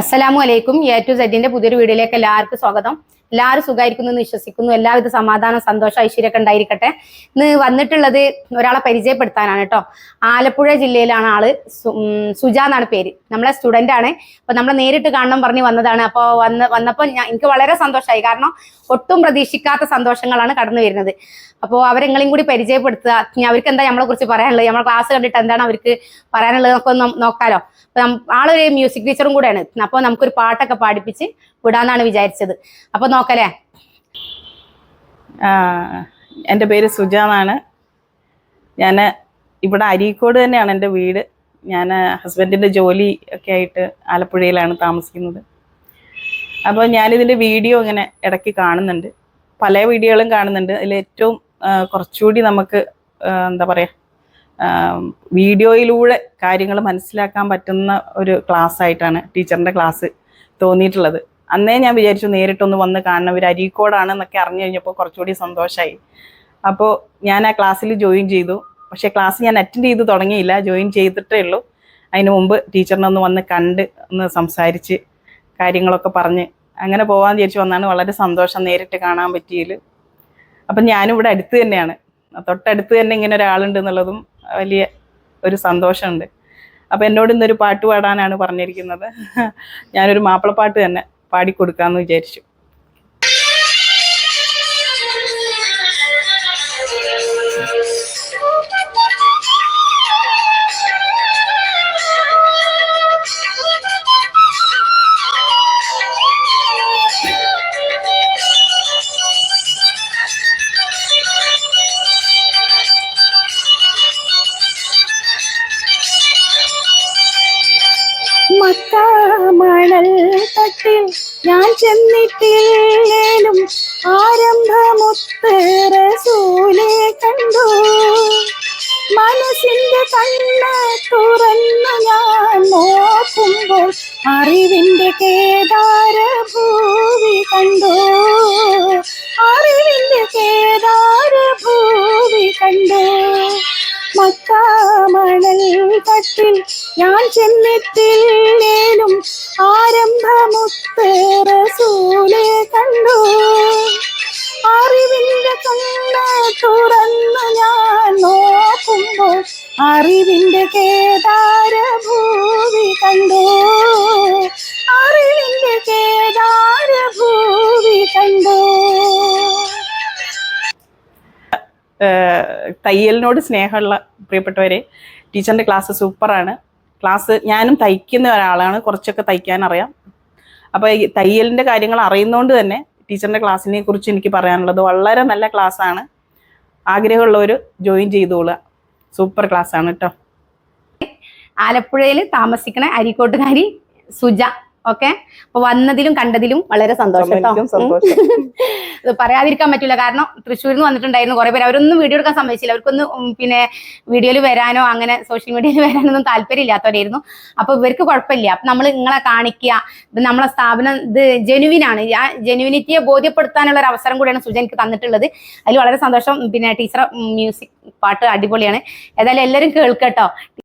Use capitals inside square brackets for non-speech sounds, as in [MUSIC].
അസ്സലാമു അലൈക്കും. A to സെഡിന്റെ പുതിയൊരു വീഡിയോയിലേക്ക് എല്ലാവർക്കും സ്വാഗതം. എല്ലാവരും സുഖമായിരിക്കുന്നു എന്ന് വിശ്വസിക്കുന്നു. എല്ലാവിധ സമാധാനം സന്തോഷം ഐശ്വര്യമൊക്കെ ഉണ്ടായിരിക്കട്ടെ ഇന്ന് വന്നിട്ടുള്ളത് ഒരാളെ പരിചയപ്പെടുത്താനാണ് കേട്ടോ. ആലപ്പുഴ ജില്ലയിലാണ് ആൾ. സുജ എന്നാണ് പേര്. നമ്മളെ സ്റ്റുഡന്റ് ആണ്. അപ്പൊ നമ്മളെ നേരിട്ട് കാണണം പറഞ്ഞ് വന്നതാണ്. അപ്പോൾ വന്ന് വന്നപ്പോൾ എനിക്ക് വളരെ സന്തോഷമായി. കാരണം ഒട്ടും പ്രതീക്ഷിക്കാത്ത സന്തോഷങ്ങളാണ് കടന്നു വരുന്നത്. അപ്പോൾ അവരെങ്ങളെയും കൂടി പരിചയപ്പെടുത്തുക. അവർക്ക് എന്താ നമ്മളെ കുറിച്ച് പറയാനുള്ളത്? നമ്മളെ ക്ലാസ് കണ്ടിട്ട് എന്താണ് അവർക്ക് പറയാനുള്ളത്? നമുക്ക് ഒന്ന് നോക്കാലോ. അപ്പൊ ആളൊരു മ്യൂസിക് ടീച്ചറും കൂടെയാണ്. അപ്പോൾ നമുക്കൊരു പാട്ടൊക്കെ പാടിപ്പിച്ച് വിടാന്നാണ് വിചാരിച്ചത്. അപ്പൊ നോക്കലേ? എന്റെ പേര് സുജ എന്നാണ്. ഞാൻ ഇവിടെ അരീക്കോട് തന്നെയാണ് എന്റെ വീട്. ഞാൻ ഹസ്ബൻഡിന്റെ ജോലി ഒക്കെ ആയിട്ട് ആലപ്പുഴയിലാണ് താമസിക്കുന്നത്. അപ്പോൾ ഞാനിതിന്റെ വീഡിയോ ഇങ്ങനെ ഇടയ്ക്ക് കാണുന്നുണ്ട്. പല വീഡിയോകളും കാണുന്നുണ്ട്. അതിൽ ഏറ്റവും കുറച്ചുകൂടി നമുക്ക് എന്താ പറയുക വീഡിയോയിലൂടെ കാര്യങ്ങൾ മനസ്സിലാക്കാൻ പറ്റുന്ന ഒരു ക്ലാസ് ആയിട്ടാണ് ടീച്ചറിന്റെ ക്ലാസ് തോന്നിയിട്ടുള്ളത്. അന്നേ ഞാൻ വിചാരിച്ചു നേരിട്ടൊന്ന് വന്ന് കാണണം. ഇവർ അരീക്കോടാണെന്നൊക്കെ അറിഞ്ഞു കഴിഞ്ഞപ്പോൾ കുറച്ചുകൂടി സന്തോഷമായി അപ്പോൾ ഞാൻ ആ ക്ലാസ്സിൽ ജോയിൻ ചെയ്തു. പക്ഷേ ക്ലാസ് ഞാൻ അറ്റൻഡ് ചെയ്ത് തുടങ്ങിയില്ല. ജോയിൻ ചെയ്തിട്ടേ ഉള്ളൂ. അതിന് മുമ്പ് ടീച്ചറിനെ ഒന്ന് വന്ന് കണ്ട് ഒന്ന് സംസാരിച്ച് കാര്യങ്ങളൊക്കെ പറഞ്ഞ് അങ്ങനെ പോകാൻ വിചാരിച്ചു വന്നാണ് വളരെ സന്തോഷം നേരിട്ട് കാണാൻ പറ്റിയതിൽ അപ്പം ഞാനും ഇവിടെ അടുത്ത് തന്നെയാണ്. തൊട്ടടുത്ത് തന്നെ ഇങ്ങനെ ഒരാളുണ്ട് എന്നുള്ളതും വലിയ ഒരു സന്തോഷമുണ്ട്. അപ്പം എന്നോട് ഇന്നൊരു പാട്ട് പാടാനാണ് പറഞ്ഞിരിക്കുന്നത്. ഞാനൊരു മാപ്പിളപ്പാട്ട് തന്നെ. പാടിക്കൊടുക്കാമെന്ന് വിചാരിച്ചു. മക്കാമണൽ തട്ടിൽ ഞാൻ ചെന്നിട്ടില്ലേലും ആരംഭമുത്ത് റസൂലെ കണ്ടു. മനസ്സിന്റെ കണ്ണ് തുറന്നു ഞാൻ നോക്കുമ്പോൾ അറിവിന്റെ കേദാര ഭൂവി കണ്ടു. അറിവിന്റെ കേദാര ഭൂവി കണ്ടു. മക്കാമണൽ തട്ടിൽ ഞാൻ ചെന്നെത്തില്ലേലും ആരംഭമുത്ത് റസൂലെ കണ്ടു. അറിവിന്റെ കണ്ണ് തുറന്നു ഞാൻ നോക്കുമ്പോൾ അറിവിന്റെ കേദാര ഭൂമി കണ്ടു. അറിവിന്റെ കേദാര ഭൂമി കണ്ടു തയ്യലിനോട് സ്നേഹമുള്ള പ്രിയപ്പെട്ടവരെ ടീച്ചറിന്റെ ക്ലാസ് സൂപ്പറാണ്. ക്ലാസ് ഞാനും തയ്ക്കുന്ന ഒരാളാണ്. കുറച്ചൊക്കെ തയ്ക്കാൻ അറിയാം. അപ്പോൾ ഈ തയ്യലിന്റെ കാര്യങ്ങൾ അറിയുന്നതുകൊണ്ട് തന്നെ ടീച്ചറിന്റെ ക്ലാസ്സിനെ കുറിച്ച് എനിക്ക് പറയാനുള്ളത് വളരെ നല്ല ക്ലാസ്സാണ്. ആഗ്രഹമുള്ളവർ ജോയിൻ ചെയ്തോളുക. സൂപ്പർ ക്ലാസ്സാണ് കേട്ടോ ആലപ്പുഴയിൽ താമസിക്കുന്ന അരിക്കോട്ടുകാരി സുജ. ഓക്കെ? അപ്പൊ വന്നതിലും കണ്ടതിലും വളരെ സന്തോഷം സന്തോഷം. [LAUGHS] പറയാതിരിക്കാൻ പറ്റില്ല കാരണം തൃശ്ശൂരിൽ നിന്ന് വന്നിട്ടുണ്ടായിരുന്നു കുറെ പേര്. അവരൊന്നും വീഡിയോ എടുക്കാൻ സമ്മതിച്ചില്ല. അവർക്കൊന്നും പിന്നെ വീഡിയോയിൽ വരാനോ അങ്ങനെ സോഷ്യൽ മീഡിയയിൽ വരാനൊന്നും താല്പര്യമില്ലാത്തവരായിരുന്നു. അപ്പൊ ഇവർക്ക് കുഴപ്പമില്ല. അപ്പൊ നമ്മൾ നിങ്ങളെ കാണിക്കുക. ഇത് നമ്മളെ സ്ഥാപനം ഇത് ജെനുവിനാണ്. ആ ജെനുവിനിറ്റിയെ ബോധ്യപ്പെടുത്താനുള്ള ഒരു അവസരം കൂടിയാണ് സുജ എനിക്ക് തന്നിട്ടുള്ളത്. അതിൽ വളരെ സന്തോഷം. പിന്നെ ടീച്ചർ മ്യൂസിക് പാട്ട് അടിപൊളിയാണ്. ഏതായാലും എല്ലാവരും കേൾക്കട്ടോ